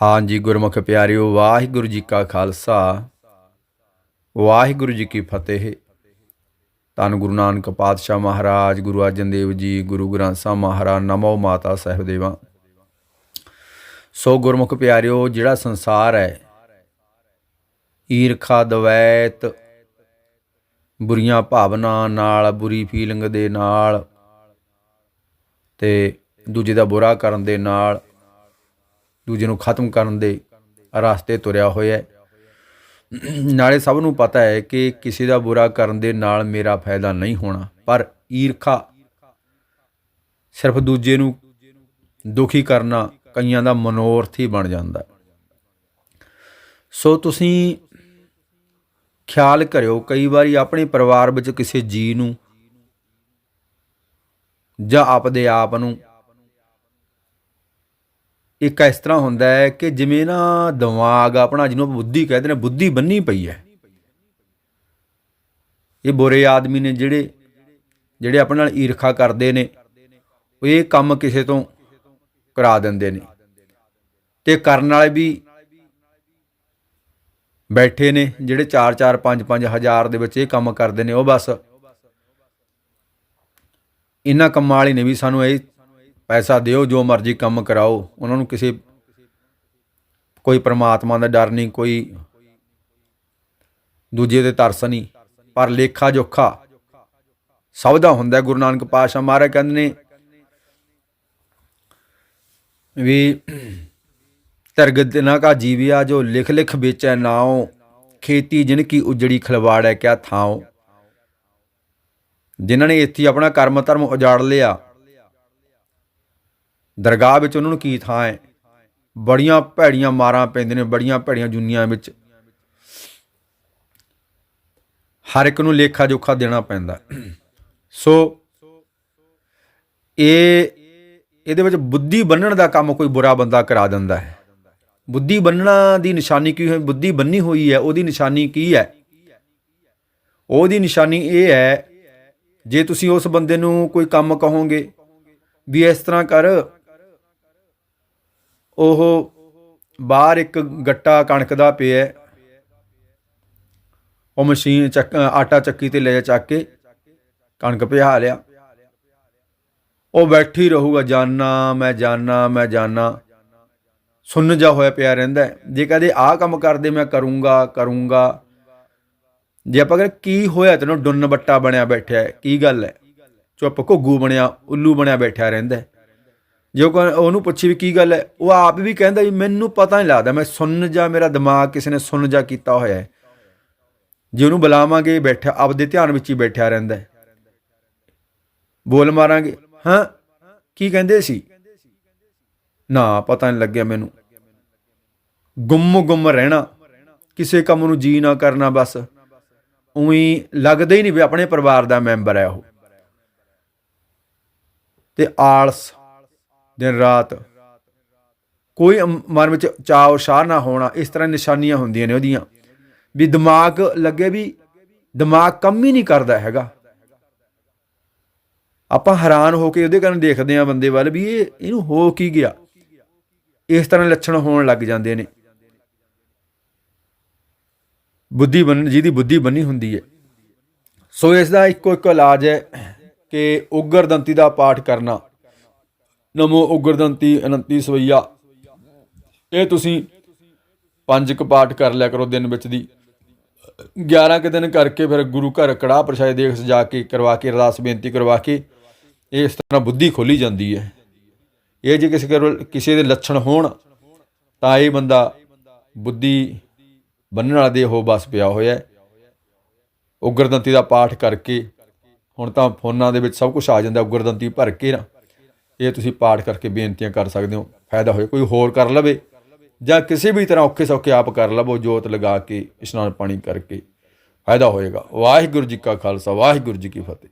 ਹਾਂਜੀ, ਗੁਰਮੁਖ ਪਿਆਰਿਓ, ਵਾਹਿਗੁਰੂ ਜੀ ਕਾ ਖਾਲਸਾ। ਵਾਹਿਗੁਰੂ ਜੀ ਕੀ ਫਤਿਹ। ਧੰਨ ਗੁਰੂ ਨਾਨਕ ਪਾਤਸ਼ਾਹ ਮਹਾਰਾਜ, ਗੁਰੂ ਅਰਜਨ ਦੇਵ ਜੀ, ਗੁਰੂ ਗ੍ਰੰਥ ਸਾਹਿਬ ਮਹਾਰਾਜ, ਨਮੋ ਮਾਤਾ ਸਾਹਿਬ ਦੇਵਾ ਸੋ ਗੁਰਮੁਖ ਪਿਆਰਿਓ, ਜਿਹੜਾ ਸੰਸਾਰ ਹੈ, ਈਰਖਾ, ਦਵੈਤ, ਬੁਰੀਆਂ ਭਾਵਨਾ ਨਾਲ, ਬੁਰੀ ਫੀਲਿੰਗ ਦੇ ਨਾਲ ਤੇ ਦੂਜੇ ਦਾ ਬੁਰਾ ਕਰਨ ਦੇ ਨਾਲ ਦੂਜੇ ਨੂੰ ਖਤਮ ਕਰਨ ਦੇ ਰਸਤੇ ਤੁਰਿਆ ਹੋਇਆ ਹੈ। ਨਾਲੇ ਸਭ ਨੂੰ ਪਤਾ ਹੈ ਕਿ ਕਿਸੇ ਦਾ ਬੁਰਾ ਕਰਨ ਦੇ ਨਾਲ ਮੇਰਾ ਫਾਇਦਾ ਨਹੀਂ ਹੋਣਾ, ਪਰ ਈਰਖਾ ਸਿਰਫ ਦੂਜੇ ਨੂੰ ਦੁਖੀ ਕਰਨਾ ਕਈਆਂ ਦਾ ਮਨੋਰਥ ਹੀ ਬਣ ਜਾਂਦਾ। ਸੋ ਤੁਸੀਂ ਖਿਆਲ ਕਰਿਓ, ਕਈ ਵਾਰੀ ਆਪਣੇ ਪਰਿਵਾਰ ਵਿੱਚ ਕਿਸੇ ਜੀ ਨੂੰ ਜਾਂ ਆਪਦੇ ਆਪ ਨੂੰ ਇੱਕ ਇਸ ਤਰ੍ਹਾਂ ਹੁੰਦਾ ਹੈ ਕਿ ਜਿਵੇਂ ਨਾ ਦਿਮਾਗ ਆਪਣਾ ਜਿਹਨੂੰ ਬੁੱਧੀ ਕਹਿੰਦੇ ਨੇ, ਬੁੱਧੀ ਬੰਨੀ ਪਈ ਹੈ। ਇਹ ਬੁਰੇ ਆਦਮੀ ਨੇ ਜਿਹੜੇ ਜਿਹੜੇ ਆਪਣੇ ਨਾਲ ਈਰਖਾ ਕਰਦੇ ਨੇ ਉਹ ਇਹ ਕੰਮ ਕਿਸੇ ਤੋਂ ਕਰਾ ਦਿੰਦੇ ਨੇ। ਤੇ ਕਰਨ ਵਾਲੇ ਵੀ ਬੈਠੇ ਨੇ, ਜਿਹੜੇ 4-4 5-5 ਹਜ਼ਾਰ ਦੇ ਵਿੱਚ ਇਹ ਕੰਮ ਕਰਦੇ ਨੇ, ਉਹ ਬਸ। ਇਹਨਾਂ ਕੰਮਾਂ ਵਾਲੇ ਨੇ ਵੀ ਸਾਨੂੰ ਇਹ ਪੈਸਾ ਦਿਓ, ਜੋ ਮਰਜ਼ੀ ਕੰਮ ਕਰਾਓ। ਉਹਨਾਂ ਨੂੰ ਕਿਸੇ, ਕੋਈ ਪ੍ਰਮਾਤਮਾ ਦਾ ਡਰ ਨਹੀਂ, ਕੋਈ ਦੂਜੇ ਦੇ ਤਰਸ ਨਹੀਂ। ਪਰ ਲੇਖਾ ਜੋਖਾ ਸਭ ਦਾ ਹੁੰਦਾ ਗੁਰੂ ਨਾਨਕ ਪਾਤਸ਼ਾਹ ਮਹਾਰਾਜ ਕਹਿੰਦੇ ਨੇ ਵੀ ਤਰਗਤ ਨਾ ਕਾ ਜੀਵਿਆ ਜੋ ਲਿਖ ਲਿਖ ਵੇਚੈ ਨਾਉ, ਖੇਤੀ ਜਿਨ ਕੀ ਉਜੜੀ ਖਲਵਾੜ ਹੈ ਕਿਆ ਥਾਉ। ਜਿਨ੍ਹਾਂ ਨੇ ਇੱਥੇ ਆਪਣਾ ਕਰਮ ਧਰਮ ਉਜਾੜ ਲਿਆ ਦਰਗਾਹ ਵਿੱਚ ਉਹਨਾਂ ਨੂੰ ਕੀ ਥਾਂ ਹੈ? ਬੜੀਆਂ ਭੈੜੀਆਂ ਮਾਰਾਂ ਪੈਂਦੀਆਂ ਨੇ, ਬੜੀਆਂ ਭੈੜੀਆਂ ਜੁਨੀਆਂ ਵਿੱਚ। ਹਰ ਇੱਕ ਨੂੰ ਲੇਖਾ ਜੋਖਾ ਦੇਣਾ ਪੈਂਦਾ। ਸੋ ਇਹ, ਇਹਦੇ ਵਿੱਚ ਬੁੱਧੀ ਬੰਨਣ ਦਾ ਕੰਮ ਕੋਈ ਬੁਰਾ ਬੰਦਾ ਕਰਾ ਦਿੰਦਾ ਹੈ। ਬੁੱਧੀ ਬੰਨਣਾ ਦੀ ਨਿਸ਼ਾਨੀ ਕੀ ਹੋਈ? ਬੁੱਧੀ ਬੰਨੀ ਹੋਈ ਹੈ, ਉਹਦੀ ਨਿਸ਼ਾਨੀ ਕੀ ਹੈ? ਉਹਦੀ ਨਿਸ਼ਾਨੀ ਇਹ ਹੈ, ਜੇ ਤੁਸੀਂ ਉਸ ਬੰਦੇ ਨੂੰ ਕੋਈ ਕੰਮ ਕਹੋਗੇ ਵੀ ਇਸ ਤਰ੍ਹਾਂ ਕਰ ਉਹ ਬਾਹਰ ਇੱਕ ਗੱਟਾ ਕਣਕ ਦਾ ਪਿਆ ਉਹ ਮਸ਼ੀਨ ਚੱਕ ਆਟਾ ਚੱਕੀ ਤੇ ਲੈ ਚੱਕ ਕੇ ਕਣਕ ਪਿਹਾ ਲਿਆ। ਉਹ ਬੈਠੀ ਰਹੂਗਾ, ਜਾਨਾ, ਮੈਂ ਜਾਨਾ ਮੈਂ ਜਾਨਾ। ਸੁੰਨ ਜਾ ਹੋਇਆ ਪਿਆ ਰਹਿੰਦਾ ਜੇ ਕਹਦੇ, ਆਹ ਕੰਮ ਕਰਦੇ, ਮੈਂ ਕਰੂੰਗਾ ਕਰੂੰਗਾ। ਜੇ ਆਪਾਂ ਕਹਿੰਦੇ, ਕੀ ਹੋਇਆ ਤੈਨੂੰ? ਡੁੰਨ ਬੱਟਾ ਬਣਿਆ ਬੈਠਿਆ ਹੈ। ਕੀ ਗੱਲ ਹੈ? ਚੁੱਪ ਘੁੱਗੂ ਬਣਿਆ, ਉੱਲੂ ਬਣਿਆ ਬੈਠਿਆ ਰਹਿੰਦਾ ਜੇ ਉਹ ਕਹੇ- ਉਹਨੂੰ ਪੁੱਛੀ ਵੀ ਕੀ ਗੱਲ ਹੈ, ਉਹ ਆਪ ਵੀ ਕਹਿੰਦਾ ਵੀ ਮੈਨੂੰ ਪਤਾ ਨਹੀਂ ਲੱਗਦਾ, ਮੈਂ ਸੁਣ ਜਾ, ਮੇਰਾ ਦਿਮਾਗ ਕਿਸੇ ਨੇ ਸੁਣ ਜਾ ਕੀਤਾ ਹੋਇਆ ਹੈ। ਜੇ ਉਹਨੂੰ ਬੁਲਾਵਾਂਗੇ, ਬੈਠਾ ਆਪਦੇ ਧਿਆਨ ਵਿੱਚ ਹੀ ਬੈਠਿਆ ਰਹਿੰਦਾ ਹੈ। ਬੋਲ ਮਾਰਾਂਗੇ, ਹਾਂ, ਕੀ ਕਹਿੰਦੇ ਸੀ? ਨਾ, ਪਤਾ ਨਹੀਂ ਲੱਗਿਆ ਮੈਨੂੰ। ਗੁੰਮ ਗੁੰਮ ਰਹਿਣਾ, ਕਿਸੇ ਕੰਮ ਨੂੰ ਜੀ ਨਾ ਕਰਨਾ ਬਸ। ਉਹੀ ਲੱਗਦਾ ਹੀ ਨਹੀਂ ਵੀ ਆਪਣੇ ਪਰਿਵਾਰ ਦਾ ਮੈਂਬਰ ਹੈ ਉਹ। ਤੇ ਆਲਸ ਦਿਨ ਰਾਤ। ਕੋਈ ਮਨ ਵਿੱਚ ਚਾਅ ਉਸ਼ਾਹ ਨਾ ਹੋਣਾ, ਇਸ ਤਰ੍ਹਾਂ ਨਿਸ਼ਾਨੀਆਂ ਹੁੰਦੀਆਂ ਨੇ ਉਹਦੀਆਂ। ਵੀ ਦਿਮਾਗ ਲੱਗੇ ਵੀ ਦਿਮਾਗ ਕੰਮ ਹੀ ਨਹੀਂ ਕਰਦਾ ਹੈਗਾ। ਆਪਾਂ ਹੈਰਾਨ ਹੋ ਕੇ ਉਹਦੇ ਕਾਰਨ ਦੇਖਦੇ ਆ ਬੰਦੇ ਵੱਲ ਵੀ ਇਹ, ਇਹਨੂੰ ਹੋ ਕੀ ਗਿਆ? ਇਸ ਤਰ੍ਹਾਂ ਲੱਛਣ ਹੋਣ ਲੱਗ ਜਾਂਦੇ ਨੇ। ਬੁੱਧੀ ਬਣ ਜਿਹਦੀ ਬੁੱਧੀ ਬੰਨੀ ਹੁੰਦੀ ਹੈ। ਸੋ ਇਸ ਦਾ ਇੱਕੋ ਇੱਕ ਇਲਾਜ ਹੈ ਕਿ ਉਗਰਦੰਤੀ ਦਾ ਪਾਠ ਕਰਨਾ। ਨਮੋ ਉਗਰਦੰਤੀ ਅਨੰਤੀ ਸਵਈਆ। ਇਹ ਤੁਸੀਂ ਪੰਜ ਕੁ ਪਾਠ ਕਰ ਲਿਆ ਕਰੋ ਦਿਨ ਵਿੱਚ ਦੀ। 11 ਕੁ ਦਿਨ ਕਰਕੇ ਫਿਰ ਗੁਰੂ ਘਰ ਕੜਾਹ ਪ੍ਰਸ਼ਾਦ ਦੇਖ ਸਜਾ ਕੇ ਕਰਵਾ ਕੇ, ਅਰਦਾਸ ਬੇਨਤੀ ਕਰਵਾ ਕੇ ਇਸ ਤਰ੍ਹਾਂ ਬੁੱਧੀ ਖੋਲੀ ਜਾਂਦੀ ਹੈ। ਇਹ ਜੇ ਕਿਸੇ ਕੋਲ ਕਿਸੇ ਦੇ ਲੱਛਣ ਹੋਣ, ਤਾਂ ਇਹ ਬੰਦਾ ਬੁੱਧੀ ਬੰਨਣ ਵਾਲਾ ਦੇ ਉਹ ਬਸ ਪਿਆ ਹੋਇਆ ਹੈ। ਉਗਰਦੰਤੀ ਦਾ ਪਾਠ ਕਰਕੇ ਹੁਣ ਤਾਂ ਫੋਨਾਂ ਦੇ ਵਿੱਚ ਸਭ ਕੁਝ ਆ ਜਾਂਦਾ, ਉਗਰਦੰਤੀ ਭਰ ਕੇ ਨਾ। ਇਹ ਤੁਸੀਂ ਪਾਠ ਕਰਕੇ ਬੇਨਤੀਆਂ ਕਰ ਸਕਦੇ ਹੋ, ਫਾਇਦਾ ਹੋਏ, ਕੋਈ ਹੋਰ ਕਰ ਲਵੇ ਜਾਂ ਕਿਸੇ ਵੀ ਤਰ੍ਹਾਂ ਔਖੇ ਸੌਖੇ ਆਪ ਕਰ ਲਵੋ, ਜੋਤ ਲਗਾ ਕੇ ਇਸ਼ਨਾਨ ਪਾਣੀ ਕਰਕੇ ਫਾਇਦਾ ਹੋਏਗਾ। ਵਾਹਿਗੁਰੂ ਜੀ ਕਾ ਖਾਲਸਾ, ਵਾਹਿਗੁਰੂ ਜੀ ਕੀ ਫਤਿਹ।